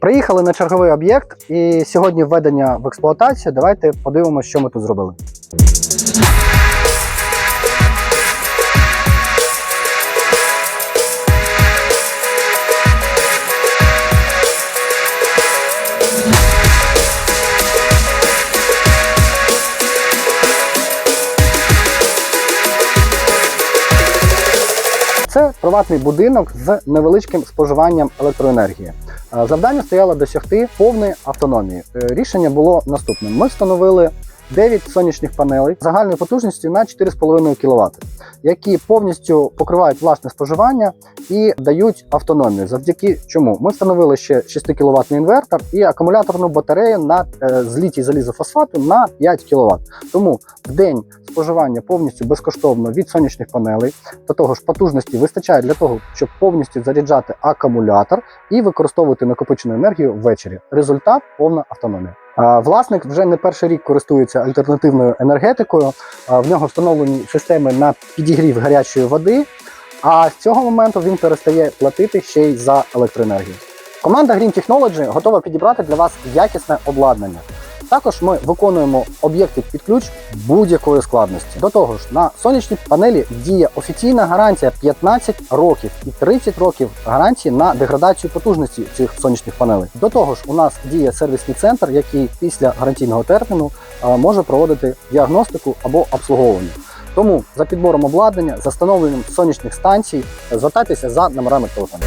Приїхали на черговий об'єкт, і сьогодні введення в експлуатацію. Давайте подивимося, що ми тут зробили. Це приватний будинок з невеличким споживанням електроенергії. Е, Завдання стояло досягти повної автономії. Е, Рішення було наступним: ми встановили 9 сонячних панелей загальною потужністю на 4,5 кВт, які повністю покривають власне споживання і дають автономію. Завдяки чому ми встановили ще 6 кВт інвертор і акумуляторну батарею на е, з літій залізофосфату на 5 кВт. Тому в день споживання повністю безкоштовно від сонячних панелей. До того ж, потужності вистачає для того, щоб повністю заряджати акумулятор і використовувати накопичену енергію ввечері. Результат повна автономія. Власник вже не перший рік користується альтернативною енергетикою. В нього встановлені системи на підігрів гарячої води. А з цього моменту він перестає платити ще й за електроенергію. Команда Green Technology готова підібрати для вас якісне обладнання. Також ми виконуємо об'єкти під ключ будь-якої складності. До того ж, на сонячній панелі діє офіційна гарантія 15 років і 30 років гарантії на деградацію потужності цих сонячних панелей. До того ж, у нас діє сервісний центр, який після гарантійного терміну е, може проводити діагностику або обслуговування. Тому за підбором обладнання, за встановленням сонячних станцій, звертайтеся за номерами телефону.